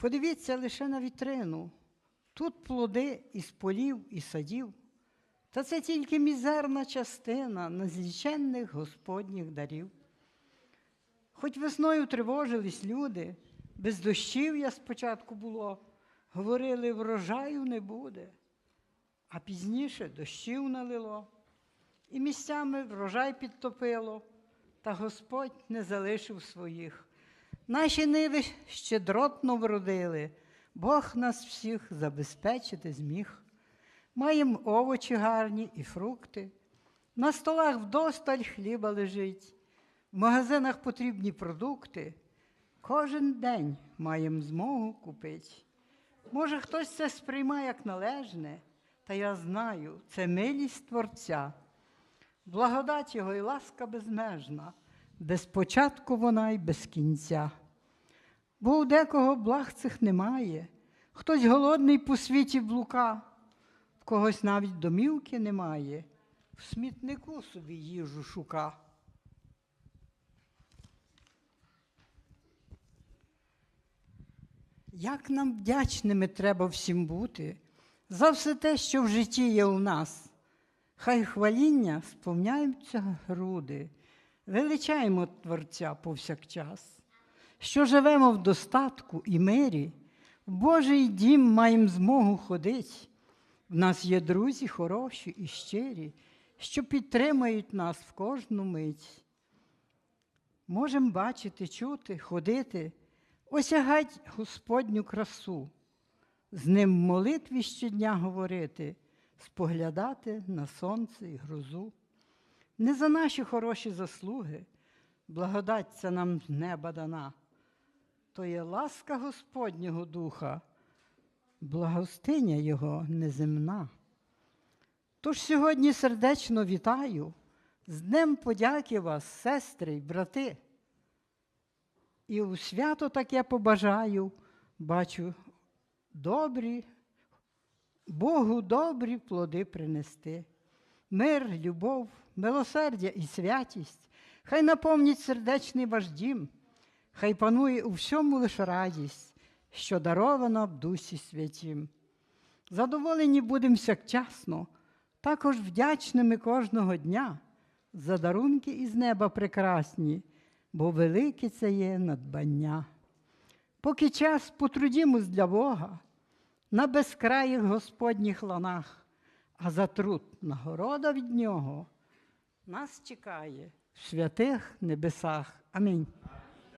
Подивіться лише на вітрину. Тут плоди із полів і садів. Та це тільки мізерна частина незліченних Господніх дарів. Хоч весною тривожились люди, без дощів я спочатку було, говорили, врожаю не буде, а пізніше дощів налило, і місцями врожай підтопило, та Господь не залишив своїх. Наші ниви щедротно вродили, Бог нас всіх забезпечити зміг. Маємо овочі гарні і фрукти. На столах вдосталь хліба лежить, в магазинах потрібні продукти. Кожен день маємо змогу купити. Може, хтось це сприймає як належне, та я знаю, це милість Творця. Благодать Його і ласка безмежна, без початку вона й без кінця. Бо у декого благ цих немає, хтось голодний по світі блука, в когось навіть домівки немає, в смітнику собі їжу шука. Як нам вдячними треба всім бути за все те, що в житті є у нас. Хай хваління сповняються груди, величаємо Творця повсякчас, що живемо в достатку і мирі, в Божий дім маємо змогу ходить. В нас є друзі хороші і щирі, що підтримують нас в кожну мить. Можемо бачити, чути, ходити, осягать Господню красу, з ним в молитві щодня говорити, споглядати на сонце і грозу. Не за наші хороші заслуги, благодать ця нам з неба дана, то є ласка Господнього Духа, благостиня Його неземна. Тож сьогодні сердечно вітаю, з Днем подяки вас, сестри й брати. І у свято таке побажаю, бачу, добрі, Богу добрі плоди принести. Мир, любов, милосердя і святість, хай наповнить сердечний ваш дім, хай панує у всьому лише радість, що дарована в Дусі Святім. Задоволені будемо всякчасно, також вдячними кожного дня за дарунки із неба прекрасні, бо велике це є надбання. Поки час потрудімось для Бога на безкраїх Господніх ланах, а за труд нагорода від Нього нас чекає в святих небесах. Амінь.